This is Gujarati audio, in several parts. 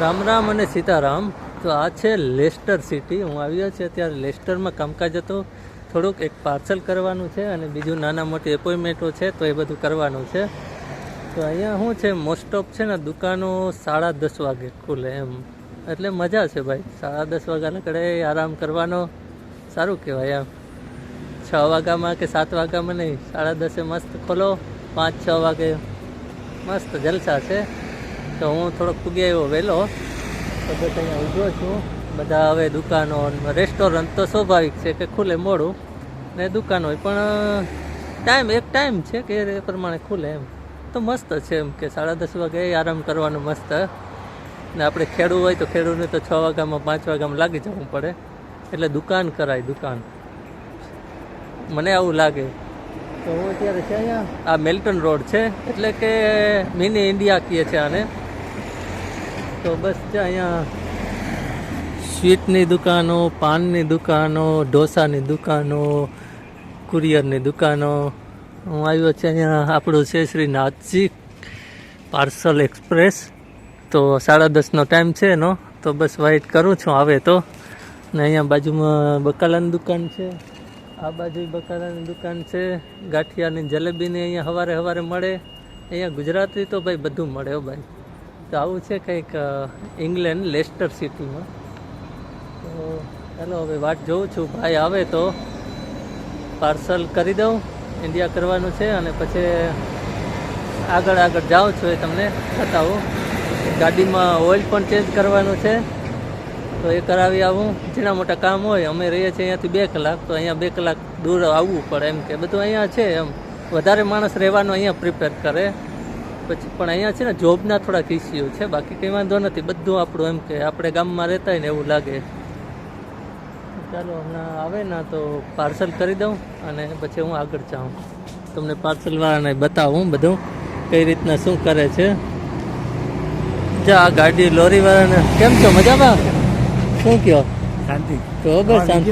રામ રામ અને સીતારામ. તો આ છે લેસ્ટર સિટી. હું આવ્યો છે અત્યારે લેસ્ટરમાં કામકાજ હતો. થોડુંક એક પાર્સલ કરવાનું છે અને બીજું નાના મોટી એપોઇન્ટમેન્ટો છે, તો એ બધું કરવાનું છે. તો અહીંયા શું છે મોસ્ટ ઓફ છે ને દુકાનો સાડા દસ વાગે ખુલે એમ. એટલે મજા છે ભાઈ. સાડા દસ વાગ્યાના કડે આરામ કરવાનો. સારું કહેવાય એમ. છ વાગ્યામાં કે સાત વાગ્યામાં નહીં, સાડા દસે મસ્ત ખોલો. પાંચ, છ વાગે મસ્ત જલસા છે. તો હું થોડોક પૂગી આવ્યો વહેલો. તો બસ અહીંયા ઊભો છું. બધા હવે દુકાનો રેસ્ટોરન્ટ તો સ્વાભાવિક છે કે ખુલે મોડું ને દુકાન હોય પણ ટાઈમ એક ટાઈમ છે કે એ પ્રમાણે ખુલે એમ. તો મસ્ત છે એમ કે સાડા દસ વાગે આરામ કરવાનું મસ્ત. ને આપણે ખેડૂ હોય તો ખેડૂને તો છ વાગ્યામાં પાંચ વાગ્યામાં લાગી જવું પડે. એટલે દુકાન કરાય દુકાન. મને આવું લાગે. તો હું અત્યારે છે અહીંયા? આ મેલ્ટન રોડ છે એટલે કે મિની ઇન્ડિયા કહીએ છે આને. તો બસ છે અહીંયા સ્વીટની દુકાનો, પાનની દુકાનો, ઢોસાની દુકાનો, કુરિયરની દુકાનો. હું આવ્યો છે અહીંયા આપણું છે શ્રી નાથજી પાર્સલ એક્સપ્રેસ. તો સાડા દસનો ટાઈમ છે એનો, તો બસ વાઇટ કરું છું આવે તો. ને અહીંયા બાજુમાં બકાલાની દુકાન છે. આ બાજુ બકાલાની દુકાન છે. ગાંઠિયાની જલેબીની અહીંયા સવારે સવારે મળે. અહીંયા ગુજરાતી તો ભાઈ બધું મળે હો ભાઈ. તો આવું છે કંઈક ઇંગ્લેન્ડ લેસ્ટર સિટીમાં તો ચાલો હવે વાટ જોઉં છું. ભાઈ આવે તો પાર્સલ કરી દઉં. ઇન્ડિયા કરવાનું છે અને પછી આગળ આગળ જાઉં છું એ તમને બતાવું. ગાડીમાં ઓઇલ પણ ચેન્જ કરવાનું છે. તો એ કરાવી આવું. જેના મોટા કામ હોય, અમે રહીએ છીએ અહીંયાથી બે કલાક. તો અહીંયા બે કલાક દૂર આવવું પડે એમ કે. બધું અહીંયા છે એમ. વધારે માણસ રહેવાનું અહીંયા પ્રિપેર કરે. પછી પણ અહીંયા છે ને જોબના થોડાક ઇસ્યુ છે બાકી કંઈ વાંધો નથી. બધું આપણું એમ કે આપણે ગામમાં રહેતા હોય ને એવું લાગે. ચાલો હમણાં આવે ને તો પાર્સલ કરી દઉં અને પછી હું આગળ જાઉં. તમને પાર્સલવાળાને બતાવું બધું કઈ રીતના શું કરે છે. જા આ ગાડી લોરી વાળાને. કેમ છો? મજામાં? શું કયો? શાંતિ. તો બસ શાંતિ.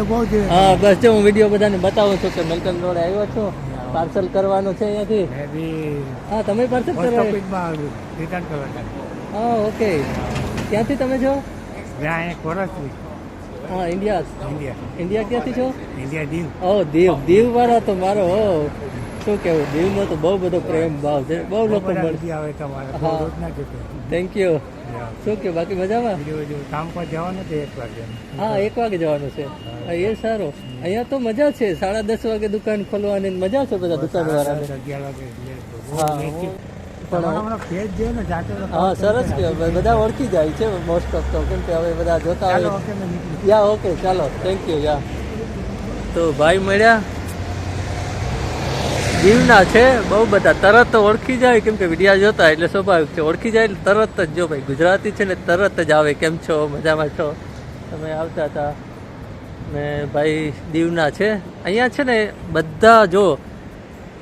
હા બસ જો હું વીડિયો બધાને બતાવું છું કે મેલ્ટન રોડ આવ્યો છું. પાર્સલ કરવાનું છે અહીંયાથી? હા તમે પાર્સલ કરવા હા ઓકે. ક્યાંથી તમે છો? હા ઇન્ડિયા. ઇન્ડિયા. ઇન્ડિયા ક્યાંથી છો? ઇન્ડિયા દીવ. ઓ દીવ. દીવ વાળા તો મારો શું કેવું દીવનો તો બહુ બધો પ્રેમ ભાવ છે. બહુ લોકો મળતી આવે તમારે. થેન્ક યુ શું કે બાકી મજામાં? કામ પર જવાનું છે એક વાગે? હા એક વાગે જવાનું છે. એ સારું. અહીંયા તો મજા છે. સાડા દસ વાગે દુકાન ખોલવાની મજા છે બધા દુકાન વાળાને. હા સરસ બધા ઓળખી જાય છે મોસ્ટ ઓફ તો. કેમ કે હવે બધા જોતા હોય. યા ઓકે ચાલો. થેન્ક યુ યા તો ભાઈ મળ્યા. દીવના છે, બહુ બધા. તરત ઓળખી જાય, કેમ કે વિડીયા જોતા એટલે સ્વાભાવિક છે. ઓળખી જાય એટલે તરત જ જો ભાઈ ગુજરાતી છે ને તરત જ આવે, કેમ છો, મજામાં છો? તમે આવતા હતા. ને ભાઈ દીવના છે. અહીંયા છે ને બધા જો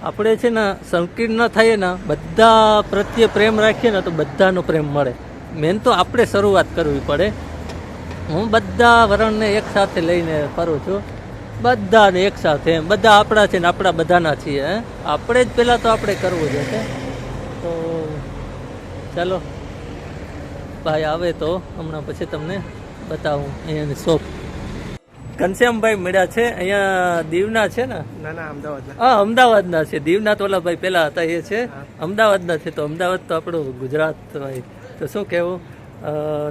આપણે છે ને સંકીર્ણ ન થઈએ ને, બધા પ્રત્યે પ્રેમ રાખીએ ને તો બધાનો પ્રેમ મળે. મેન તો આપણે શરૂઆત કરવી પડે. હું બધા વરણને એકસાથે લઈને ફરું છું. બધાને એક સાથે એમ. બધા આપણા છે ને આપણા બધાના છીએ હે? આપણે જ પહેલાં તો આપણે કરવું છે તો ચાલો. ભાઈ આવે તો હમણાં પછી તમને બતાવું અહીંયાની શોપ. ઘનશ્યામભાઈ મળ્યા છે અહીંયા દીવના છે ને? ના ના અમદાવાદ હા અમદાવાદના છે. દીવના તો ઓલા ભાઈ પહેલાં હતા એ છે. અમદાવાદના છે તો અમદાવાદ તો આપણું ગુજરાત ભાઈ તો શું કહેવું?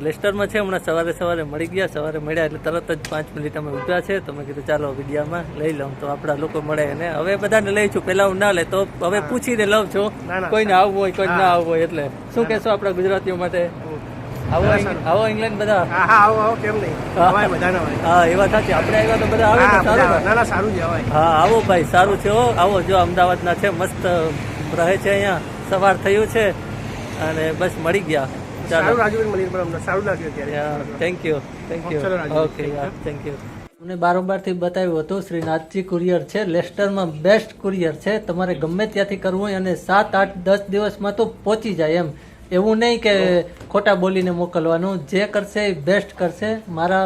લેસ્ટરમાં છે હમણાં સવારે સવારે મળી ગયા સવારે મળ્યા એટલે તરત જ પાંચ મિનિટ અમે ઉભ્યા છે. તો મેં કીધું ચાલો વિડીયામાં લઈ લઉં. તો આપણા લોકો મળે અને હવે બધાને લઈ છું. પહેલા હું ના લે તો હવે પૂછીને લઉં છું. કોઈને આવવું હોય કોઈને ના આવવું હોય એટલે. શું કહેશો આપણા ગુજરાતીઓ માટે? આવો આવો ઇંગ્લેન્ડ બધા? હા આવો આવો કેમ નહીં? હા. અવાય બધાને હા એ સાચી. આપણે આવ્યા તો બધા આવે સારું ના ના સારું જ અવાય. હા આવો ભાઈ સારું છે હો. આવો જો અમદાવાદના છે મસ્ત રહે છે અહીંયા. સવાર થયું છે અને બસ મળી ગયા. સારું રાજુભાઈ મળી પણ અમને સારું લાગ્યું ત્યારે thank you thank you okay thank you મને બારોબારથી બતાવ્યું હતું શ્રીનાથજી કુરિયર છે લેસ્ટરમાં બેસ્ટ કુરિયર છે. તમારે ગમે ત્યાંથી કરવું હોય અને સાત આઠ દસ દિવસમાં તો પહોંચી જાય એમ. એવું નહીં કે ખોટા બોલીને મોકલવાનું. જે કરશે એ બેસ્ટ કરશે. મારા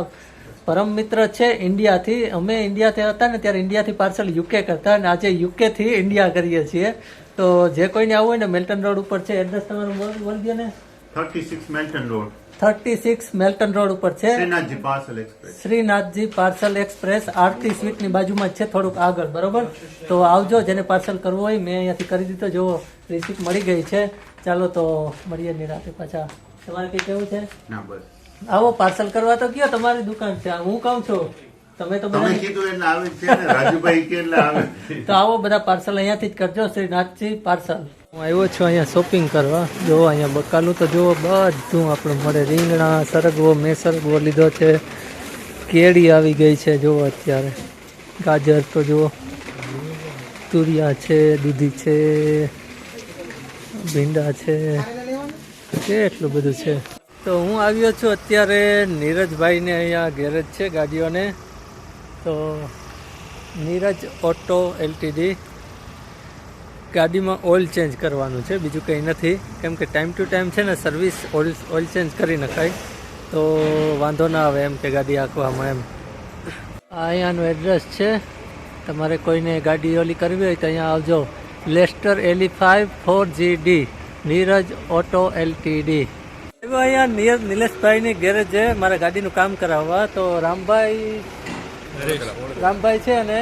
પરમ મિત્ર છે ઇન્ડિયાથી. અમે ઇન્ડિયાથી હતા ને ત્યારે ઇન્ડિયાથી પાર્સલ યુકે કરતા અને આજે યુકેથી ઇન્ડિયા કરીએ છીએ. તો જે કોઈને આવવું હોય ને મેલ્ટન રોડ ઉપર છે એડ્રેસ તમારું બોલ દો ને. Thirty six Melton road. Thirty six Melton road ઉપર છે. Shrinathji parcel express. Shrinathji parcel express Aarti સ્વીટની બાજુમાં છે થોડુંક આગળ બરોબર? તો આવજો જેને પાર્સલ કરવું હોય મેં અહીંયાથી કરી દીધો જો રિસીપ્ટ મળી ગઈ છે. ચાલો તો મળીએ નિરાતે પાછા. તમારે કઈ કેવું છે? ના બસ. આવો પાર્સલ કરવા તો કયો તમારી દુકાન છે. હું કહું છું. તમે તો બધા કીધું એટલે આવે છે રાજુભાઈ કે એટલે આવે તો આવો બધા પાર્સલ અહીંયાથી જ કરજો શ્રીનાથજી પાર્સલ. હું આવ્યો છું અહીંયા શોપિંગ કરવા. જો અહીંયા બકાલું તો જુઓ બધું આપણે મળે. રીંગણા, સરગવો, મેં સરગવો લીધો છે. કેળી આવી ગઈ છે જુઓ અત્યારે. ગાજર તો જુઓ તુરિયા છે, દૂધી છે, ભીંડા છે, કેટલું બધું છે. તો હું આવ્યો છું અત્યારે નીરજભાઈને અહીંયા ગેરેજ છે, ગાડીઓને. તો નીરજ ઓટો એલટીડી. ગાડીમાં ઓઇલ ચેન્જ કરવાનું છે. બીજું કંઈ નથી. કેમ કે ટાઈમ ટુ ટાઈમ છે ને સર્વિસ ઓઇલ ઓઇલ ચેન્જ કરી નખાય. તો વાંધો ના આવે એમ કે ગાડી આંકવામાં એમ. આ અહીંયાનું એડ્રેસ છે. તમારે કોઈને ગાડી ઓલી કરવી હોય તો અહીંયા આવજો. Leicester L E five four G D Neeraj auto LTD અહીંયા નિયર નિલેશભાઈની ગેરેજ. છે મારે ગાડીનું કામ કરાવવા. તો રામભાઈ રામભાઈ છે અને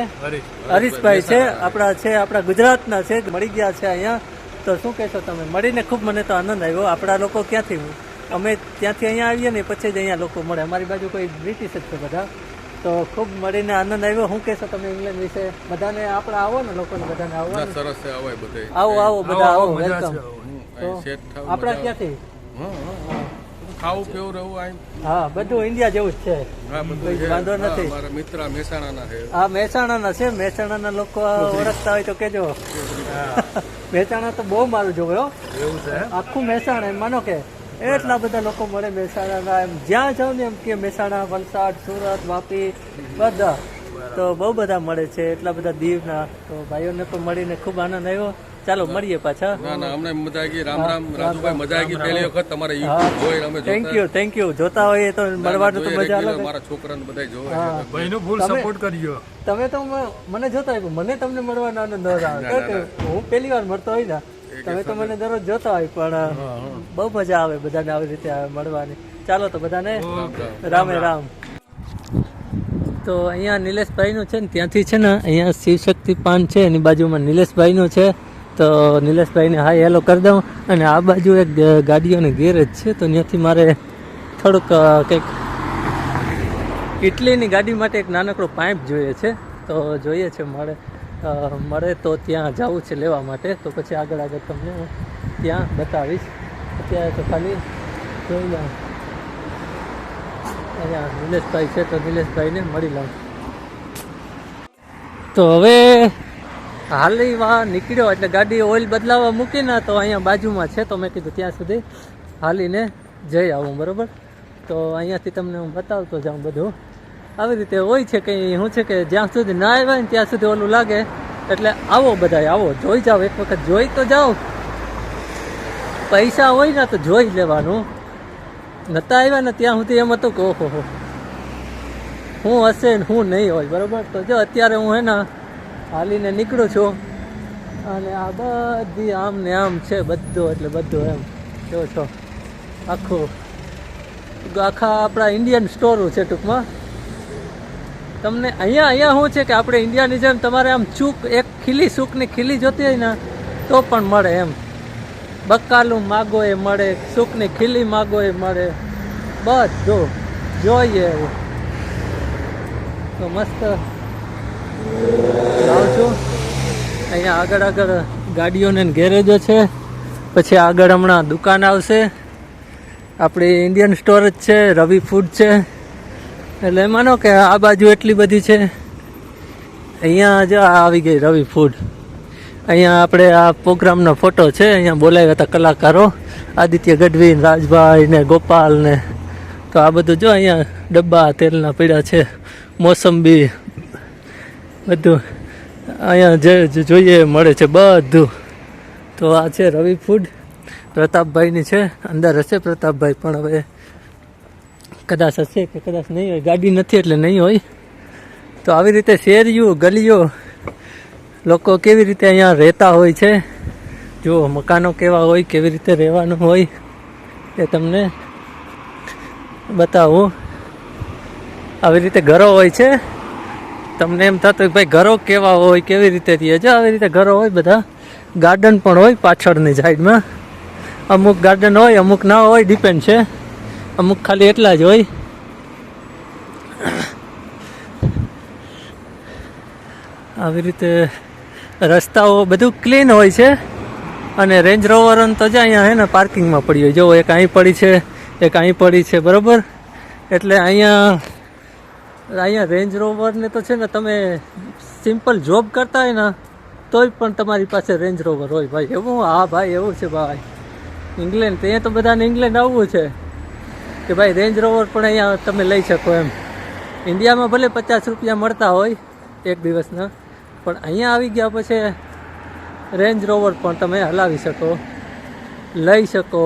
હરીશભાઈ છે. આપણા છે આપણા ગુજરાતના છે મળી ગયા છે અહીંયા. તો શું કહેશો તમે? મળીને ખૂબ મને તો આનંદ આવ્યો. આપણા લોકો ક્યાંથી અમે ત્યાંથી અહીંયા આવીએ ને પછી જ અહીંયા લોકો મળે. અમારી બાજુ કોઈ બ્રિટિશ જ છે બધા. તો ખૂબ મળીને આનંદ આવ્યો. શું કહેશો તમે ઇંગ્લેન્ડ વિશે? બધાને આપણે આવો ને લોકોને બધાને આવો. સરસ છે આવો આવો બધા આવો વેલકમ આપણા ક્યાંથી? ખાવું પીવું રહેવું આમ હા બધું ઇન્ડિયા જેવું જ છે. હા બધું વાંધો નથી. મારા મિત્ર મહેસાણાના છે. આ મહેસાણાના છે મહેસાણાના લોકો ઓળખતા હોય તો કેજો મહેસાણા. તો બહુ મારું જોયો એવું છે આખું મહેસાણા એમ માનો કે એટલા બધા લોકો મળે મહેસાણાના એમ જ્યાં જાવ ને એમ કે મહેસાણા વલસાડ સુરત વાપી બધા. તો બહુ બધા મળે છે એટલા બધા દીવના. તો ભાઈઓને પણ મળીને ખૂબ આનંદ આવ્યો. ચાલો મળીએ પાછા. ના ના અમને મજા આવી ગઈ. રામ રામ રાજુભાઈ મજા આવી ગઈ. પહેલી વખત તમારે યુટ્યુબ જોઈ અમે થેન્ક યુ થેન્ક યુ જોતા હોઈએ તો મળવાનું તો મજા આવે મારા છોકરાને બધા જોવે ભાઈનો ફૂલ સપોર્ટ કરજો તમે તો મને જોતા હોય પણ મને તમને મળવાનો આનંદ આવે. હું પહેલી વાર મળતો હોય ને તમે તો મને દરરોજ જોતા હોય પણ બહુ મજા આવે બધાને આવી રીતે મળવાની. ચાલો તો બધાને રામે રામ. તો અહીંયા નિલેશભાઈનું છે ને ત્યાંથી છે ને અહીંયા શિવશક્તિ પાન છે એની બાજુમાં નિલેશભાઈનું છે. તો નિલેશભાઈને હા હેલો કરી દઉં. અને આ બાજુ એક ગાડીઓને ગેરેજ છે, તો ત્યાંથી મારે થોડુંક કંઈક ઇટલીની ગાડી માટે એક નાનકડો પાઇપ જોઈએ છે. તો જોઈએ છે મળે મળે તો ત્યાં જવું છે લેવા માટે. તો પછી આગળ આગળ તમને હું ત્યાં બતાવીશ. અત્યારે તો ખાલી જોઈ લઉં. અહીંયા નિલેશભાઈ છે, તો નિલેશભાઈને મળી લઉં. તો હવે હાલીમાં નીકળ્યો એટલે ગાડી ઓઇલ બદલાવવા મૂકીને તો અહીંયા બાજુમાં છે, તો મેં કીધું ત્યાં સુધી હાલીને જઈ આવું, બરાબર? તો અહીંયાથી તમને હું બતાવતો જાઉં બધું. આવી રીતે હોય છે કંઈ શું છે કે જ્યાં સુધી ના આવ્યા ને ત્યાં સુધી ઓલું લાગે. એટલે આવો બધાય, આવો, જોઈ જાઓ, એક વખત જોઈ તો જાઓ. પૈસા હોય ને તો જોઈ લેવાનું. નતા આવ્યા ને ત્યાં સુધી એમ હતું કે ઓહો હું હશે ને હું નહીં હોય, બરાબર? તો જો અત્યારે હું હે ને હાલીને નીકળું છું. અને આ બધી આમ ને આમ છે બધું, એટલે બધું એમ. જો છો. આખું, આખા આપણા ઇન્ડિયન સ્ટોર છે ટૂંકમાં. તમને અહીંયા અહીંયા શું છે કે આપણે ઇન્ડિયાની જેમ તમારે આમ ચૂક, એક ખીલી સૂકની ખીલી જોતી હોય ને, તો પણ મળે એમ. બકાલું માગો એ મળે, સૂકની ખીલી માગો એ મળે. બધું જોઈએ એવું તો મસ્ત. છું? અહીંયા આગળ આગળ ગાડીઓને ગેરેજો છે. પછી આગળ હમણાં દુકાન આવશે. આપણી ઇન્ડિયન સ્ટોર જ છે રવિ ફૂડ છે. એટલે માનો કે આ બાજુ એટલી બધી છે. અહીંયા જો આવી ગઈ રવિ ફૂડ અહીંયા આપણે આ પ્રોગ્રામનો ફોટો છે. અહીંયા બોલાવ્યા હતા કલાકારો. આદિત્ય ગઢવી રાજભાઈ ને ગોપાલ ને. તો આ બધું જો અહીંયા ડબ્બા તેલના પીડા છે. મોસંબી બધું. અહીંયા જે જોઈએ મળે છે બધું. તો આ છે રવિ ફૂડ પ્રતાપભાઈની છે. અંદર હશે પ્રતાપભાઈ, પણ હવે કદાચ હશે કે કદાચ નહીં હોય. ગાડી નથી એટલે નહીં હોય. તો આવી રીતે શેરીઓ, ગલીઓ, લોકો કેવી રીતે અહીંયા રહેતા હોય છે? જો મકાનો કેવા હોય, કેવી રીતે રહેવાનું હોય, એ તમને બતાવું. આવી રીતે ઘરો હોય છે. તમને એમ થતું કે ભાઈ ઘરો કેવા હોય, કેવી રીતે થઈએ? છે આવી રીતે ઘરો હોય બધા. ગાર્ડન પણ હોય પાછળની સાઈડમાં. અમુક ગાર્ડન હોય, અમુક ના હોય ડિપેન્ડ છે. અમુક ખાલી એટલા જ હોય. આવી રીતે રસ્તાઓ બધું ક્લીન હોય છે. અને રેન્જ રોવર તો જ અહીંયા હે ને પાર્કિંગમાં પડી હોય. જો એક અહીં પડી છે, એક અહીં પડી છે, બરોબર? એટલે અહીંયા અહીંયા રેન્જ રોવરને તો છે ને તમે સિમ્પલ જોબ કરતા હોય ને, તોય પણ તમારી પાસે રેન્જ રોવર હોય ભાઈ. એવું હા ભાઈ, એવું છે ભાઈ. ઇંગ્લેન્ડ ત્યાં તો બધાને ઇંગ્લેન્ડ આવવું છે. કે ભાઈ રેન્જ રોવર પણ અહીંયા તમે લઈ શકો એમ. ઇન્ડિયામાં ભલે પચાસ રૂપિયા મળતા હોય એક દિવસના, પણ અહીંયા આવી ગયા પછી રેન્જ રોવર પણ તમે હલાવી શકો, લઈ શકો.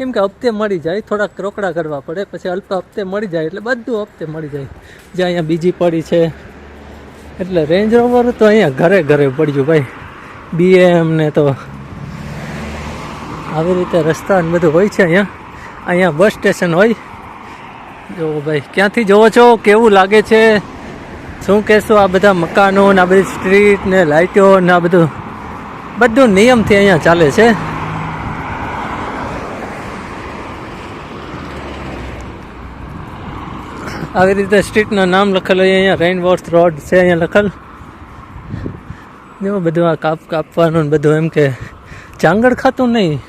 કેમ કે હપ્તે મળી જાય, થોડાક રોકડા કરવા પડે, પછી અલ્પ હપ્તે મળી જાય એટલે બધું હપ્તે મળી જાય. જે અહીંયા બીજી પડી છે, એટલે રેન્જ રોવર તો અહીંયા ઘરે ઘરે પડ્યું ભાઈ. બીએમ ને તો આવી રીતે રસ્તા ને બધું હોય છે અહીંયા. અહીંયા બસ સ્ટેશન હોય. જો ભાઈ, ક્યાંથી જોવો છો? કેવું લાગે છે? શું કહેશો આ બધા મકાનો ને આ બધી સ્ટ્રીટ ને લાઇટો ને આ બધું? બધું નિયમથી અહીંયા ચાલે છે. આવી રીતે સ્ટ્રીટનું નામ લખેલું હોય અહીંયા રેઇનવોર્થ રોડ છે અહીંયા લખેલ. જો બધું આ કાપ કાપવાનું બધું એમ કે ચાંગળ ખાતું નહીં.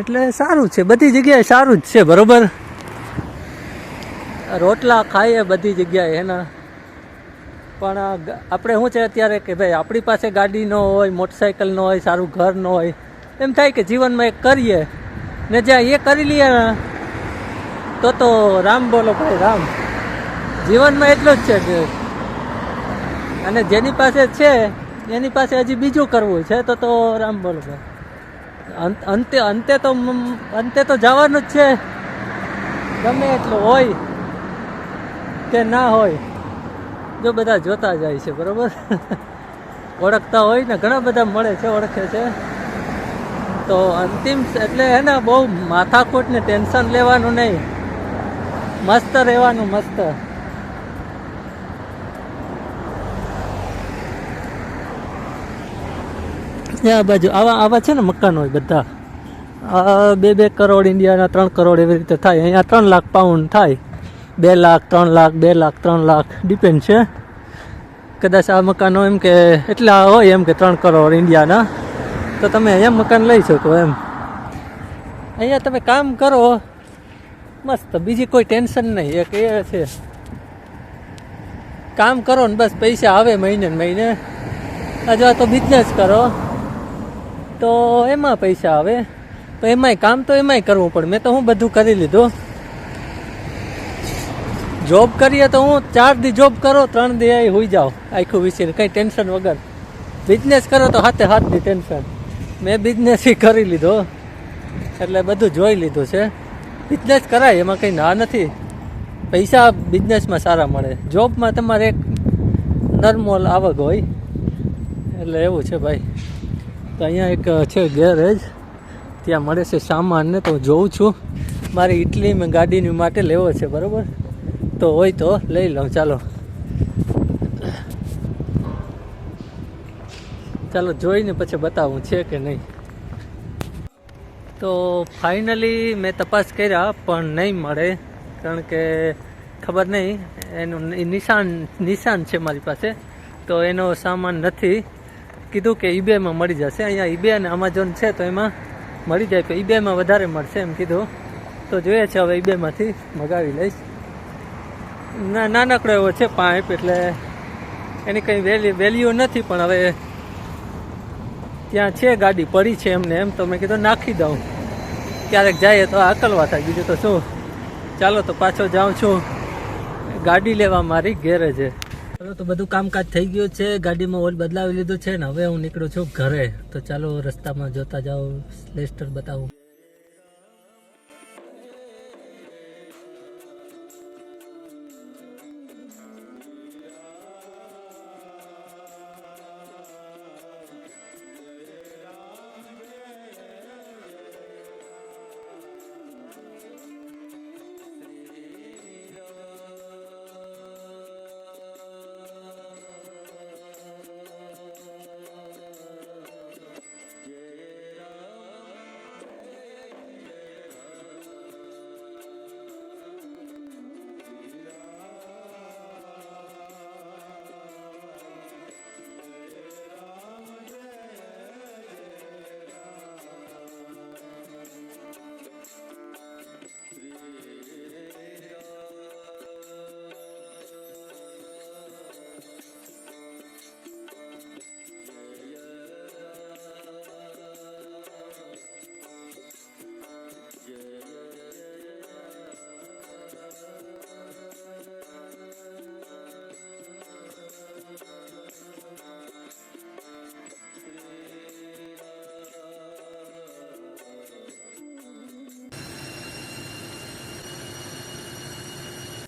એટલે સારું છે, બધી જગ્યાએ સારું જ છે, બરોબર? રોટલા ખાઈએ બધી જગ્યાએ એના. પણ આપણે શું છે અત્યારે કે ભાઈ આપણી પાસે ગાડી ન હોય મોટરસાઇકલ ન હોય, સારું ઘર ન હોય, એમ થાય કે જીવનમાં એક કરીએ. ને જ્યાં એ કરી લઈએ તો તો રામ બોલો ભાઈ, રામ. જીવનમાં એટલું જ છે કે અને જેની પાસે છે, એની પાસે હજી બીજું કરવું છે, તો તો રામ બોલો ભાઈ. અંતે અંતે તો અંતે તો જવાનું જ છે. ગમે એટલું હોય કે ના હોય, જો બધા જોતા જાય છે, બરાબર? ઓળખતા હોય ને, ઘણા બધા મળે છે, ઓળખે છે. તો અંતિમ એટલે હે ને, બહુ માથાકૂટ ને ટેન્શન લેવાનું નહીં. મસ્ત રહેવાનું, મસ્ત. આ બાજુ, આવા આવા છે ને મકાન હોય બધા. બે બે કરોડ ઇન્ડિયાના, ત્રણ કરોડ એવી રીતે થાય. અહીંયા ત્રણ લાખ પાઉન્ડ થાય. બે લાખ, ત્રણ લાખ, બે લાખ, ત્રણ લાખ. ડિપેન્ડ છે. કદાચ આ મકાનો એમ કે એટલા હોય એમ કે ત્રણ કરોડ ઇન્ડિયાના. તો તમે અહીંયા મકાન લઈ શકો એમ. અહીંયા તમે કામ કરો. મસ્ત. બીજી કોઈ ટેન્શન નહીં. એક એ છે. કામ કરો ને બસ, પૈસા આવે મહિને મહિને. અથવા તો બિઝનેસ કરો. તો એમાં પૈસા આવે. તો એમાંય કામ તો એમાંય કરવું પડે. મેં તો હું બધું કરી લીધું. જોબ કરીએ તો હું ચાર દી જોબ કરો, ત્રણ દી અહીં હોઈ જાઓ. આખું વિશે કંઈ ટેન્શન વગર. બિઝનેસ કરો તો હાથે હાથની ટેન્શન મેં બિઝનેસ કરી લીધો. એટલે બધું જોઈ લીધું છે. બિઝનેસ કરાય, એમાં કંઈ ના નથી. પૈસા બિઝનેસમાં સારા મળે. જોબમાં તમારે એક નોર્મલ આવક હોય, એટલે એવું છે ભાઈ. તો અહીંયા એક છે ગેરેજ, ત્યાં મળે છે સામાન ને તો જોઉં છું. મારી ઇટલી મેં ગાડીની માટે લેવો છે, બરાબર? તો હોય તો લઈ લઉં, ચાલો. ચાલો જોઈને પછી બતાવું, છે કે નહીં. તો ફાઇનલી મેં તપાસ કર્યા, પણ નહીં મળે, કારણ કે ખબર નહીં, એનું નિશાન નિશાન છે મારી પાસે. તો એનો સામાન નથી. કીધું કે ઈબેમાં મળી જશે. અહીંયા ઈબે અને અમેઝોન છે, તો એમાં મળી જાય તો ઈબેમાં વધારે મળશે એમ કીધું. તો જોઈએ છે હવે ઈબેમાંથી મગાવી લઈશ. ના, નાનકડો એવો છે પાઇપ, એટલે એની કંઈ વેલ્યુ વેલ્યુ નથી, પણ હવે ત્યાં છે ગાડી, પડી છે એમને એમ તો મેં કીધું નાખી દઉં. ક્યારેક જઈએ તો આકલવા થાય. બીજું તો શું? ચાલો તો પાછો જાઉં છું. ગાડી લેવા મારી ગેરેજે. ચાલો તો બધું કામકાજ થઈ ગયું છે. ગાડીમાં ઓઇલ બદલાવી લીધું છે ને હવે હું નીકળું છું ઘરે. તો ચાલો રસ્તામાં જોતા જાઓ. સ્લેસ્ટર બતાવું.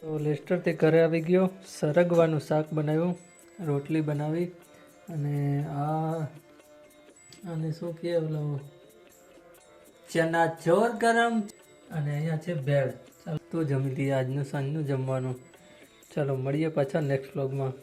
તો લેસ્ટરથી ઘરે આવી ગયો, સરગવાનું શાક બનાવ્યું, રોટલી બનાવી અને આ અને શું કહે ઓલો ચના ચોર ગરમ અને અહીંયા છે ભેળ. ચાલો, તો જમી લઈએ આજનું સાંજનું જમવાનું. ચાલો, મળીએ પાછા નેક્સ્ટ વ્લોગમાં